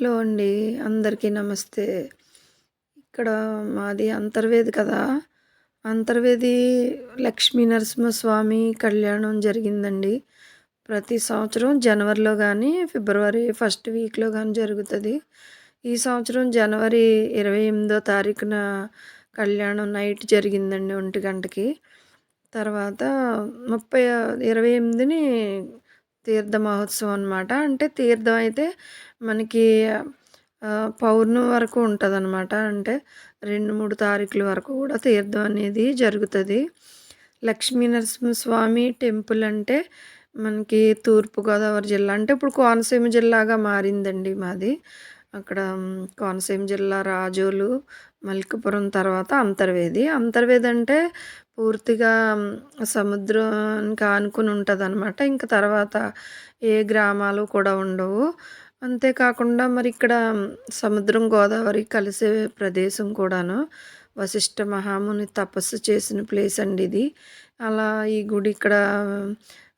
Hello అండి అందరికీ నమస్తే. ఇక్కడ మాది అంతర్వేది కదా అంతర్వేది లక్ష్మీ నరసింహస్వామి కళ్యాణం జరిగిందండి. ప్రతి సంవత్సరం జనవరిలో కానీ ఫిబ్రవరి ఫస్ట్ వీక్లో కానీ జరుగుతుంది. ఈ సంవత్సరం జనవరి ఇరవై ఎనిమిదో తారీఖున కళ్యాణం నైట్ జరిగిందండి ఒంటి గంటకి. తర్వాత ముప్పై ఇరవై ఎనిమిదిని తీర్థ మహోత్సవం అనమాట అంటే తీర్థం అయితే మనకి పౌర్ణమి వరకు ఉంటుంది అనమాట అంటే రెండు మూడు తారీఖుల వరకు కూడా తీర్థం అనేది జరుగుతుంది. లక్ష్మీ టెంపుల్ అంటే మనకి తూర్పుగోదావరి జిల్లా అంటే ఇప్పుడు కోనసీమ జిల్లాగా మారిందండి మాది. అక్కడ కోనసీమ జిల్లా రాజోలు మల్కపురం తర్వాత అంతర్వేది. అంతర్వేది అంటే పూర్తిగా సముద్రానికి ఆనుకుని ఉంటుంది అనమాట ఇంకా తర్వాత ఏ గ్రామాలు కూడా ఉండవు. అంతేకాకుండా మరి ఇక్కడ సముద్రం గోదావరి కలిసే ప్రదేశం కూడాను. వశిష్ఠ మహాముని తపస్సు చేసిన ప్లేస్ అండి ఇది. అలా ఈ గుడి ఇక్కడ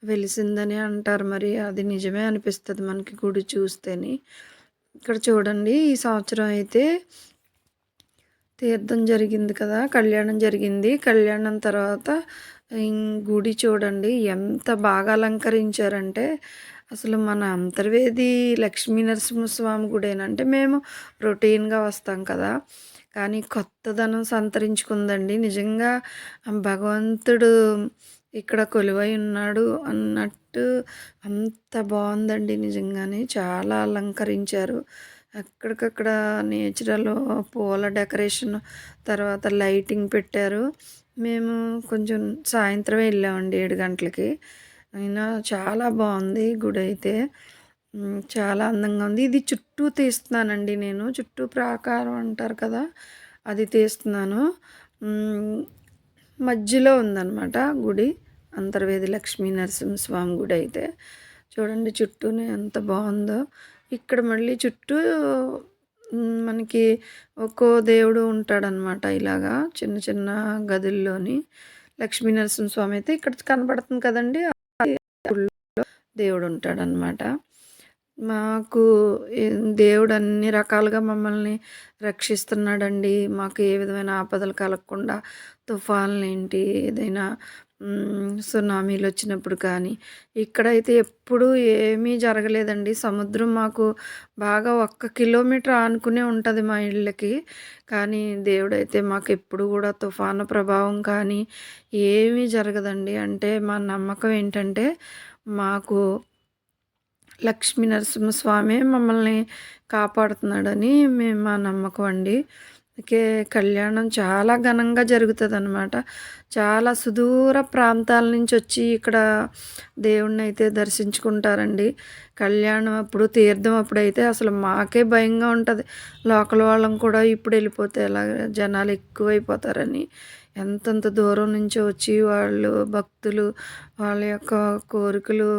వెలిసిందని అంటారు మరి. అది నిజమే అనిపిస్తుంది మనకి గుడి చూస్తేనే. ఇక్కడ చూడండి ఈ సంవత్సరం అయితే తీర్థం జరిగింది కదా కళ్యాణం జరిగింది. కళ్యాణం తర్వాత గుడి చూడండి ఎంత బాగా అలంకరించారంటే అసలు మన అంతర్వేది లక్ష్మీ నరసింహస్వామి గుడేనంటే మేము రొటీన్గా వస్తాం కదా. కానీ కొత్తదనం సంతరించుకుందండి. నిజంగా భగవంతుడు ఇక్కడ కొలువై ఉన్నాడు అన్నట్టు అంత బాగుందండి నిజంగానే. చాలా అలంకరించారు. అక్కడికక్కడ నేచురల్ పూల డెకరేషన్ తర్వాత లైటింగ్ పెట్టారు. మేము కొంచెం సాయంత్రం వెళ్ళామండి ఏడు గంటలకి. అయినా చాలా బాగుంది గుడి అయితే. చాలా అందంగా ఉంది. ఇది చుట్టూ తీస్తున్నానండి నేను. చుట్టూ ప్రాకారం అంటారు కదా అది తీస్తున్నాను. మధ్యలో ఉందన్నమాట గుడి. అంతర్వేది లక్ష్మీ నరసింహస్వామి గుడి అయితే. చూడండి చుట్టూనే ఎంత బాగుందో. ఇక్కడ మళ్ళీ చుట్టూ మనకి ఒక్కో దేవుడు ఉంటాడనమాట ఇలాగా చిన్న చిన్న గదుల్లోని. లక్ష్మీ స్వామి అయితే ఇక్కడ కనబడుతుంది కదండి. దేవుడు ఉంటాడనమాట మాకు దేవుడు అన్ని రకాలుగా మమ్మల్ని రక్షిస్తున్నాడండి. మాకు ఏ విధమైన ఆపదలు కలగకుండా తుఫాన్లు ఏంటి ఏదైనా సునామీలు వచ్చినప్పుడు కానీ. ఇక్కడైతే ఎప్పుడూ ఏమీ జరగలేదండి. సముద్రం మాకు బాగా ఒక్క కిలోమీటర్ ఆనుకునే ఉంటుంది మా ఇళ్ళకి. కానీ దేవుడైతే మాకు ఎప్పుడు కూడా తుఫాను ప్రభావం కానీ ఏమీ జరగదండి. అంటే మా నమ్మకం ఏంటంటే మాకు లక్ష్మీ నరసింహస్వామి మమ్మల్ని కాపాడుతున్నాడని మేము మా నమ్మకం అండి. కళ్యాణం చాలా ఘనంగా జరుగుతుంది అనమాట చాలా సుదూర ప్రాంతాల నుంచి వచ్చి ఇక్కడ దేవుణ్ణి అయితే దర్శించుకుంటారండి. కళ్యాణం అప్పుడు తీర్థం అప్పుడైతే అసలు మాకే భయంగా ఉంటుంది. లోకల్ వాళ్ళం కూడా ఇప్పుడు వెళ్ళిపోతే ఎలా జనాలు ఎక్కువైపోతారని. ఎంతంత దూరం నుంచి వచ్చి వాళ్ళు భక్తులు వాళ్ళ యొక్క కోరికలు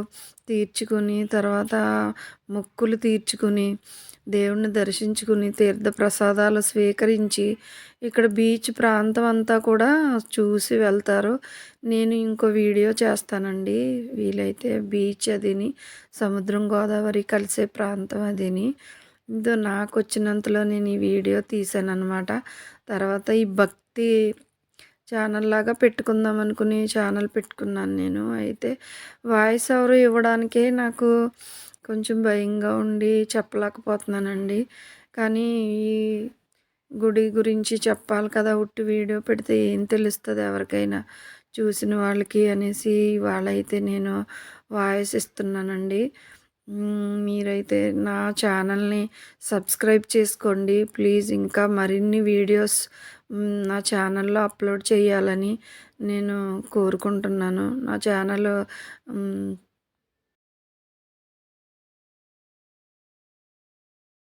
తీర్చుకుని తర్వాత మొక్కులు తీర్చుకుని దేవుణ్ణి దర్శించుకుని తీర్థ ప్రసాదాలు స్వీకరించి ఇక్కడ బీచ్ ప్రాంతం అంతా కూడా చూసి వెళ్తారు. నేను ఇంకో వీడియో చేస్తానండి. వీలైతే బీచ్ అదిని సముద్రం గోదావరి కలిసే ప్రాంతం అదిని. ఇదో నాకు వచ్చినంతలో నేను ఈ వీడియో తీసాను అనమాట తర్వాత ఈ భక్తి ఛానల్ లాగా పెట్టుకుందాం అనుకుని ఛానల్ పెట్టుకున్నాను నేను. అయితే వాయిస్ ఎవరు ఇవ్వడానికే నాకు కొంచెం భయంగా ఉండి చెప్పలేకపోతున్నానండి. కానీ ఈ గుడి గురించి చెప్పాలి కదా ఉట్టి వీడియో పెడితే ఏం తెలుస్తుంది ఎవరికైనా? చూసిన వాళ్ళకి అనేసి వాళ్ళైతే నేను వాయిస్ ఇస్తున్నానండి. మీరైతే నా ఛానల్ని సబ్స్క్రైబ్ చేసుకోండి. ప్లీజ్ ఇంకా మరిన్ని వీడియోస్ నా ఛానల్లో అప్లోడ్ చేయాలని నేను కోరుకుంటున్నాను. నా ఛానల్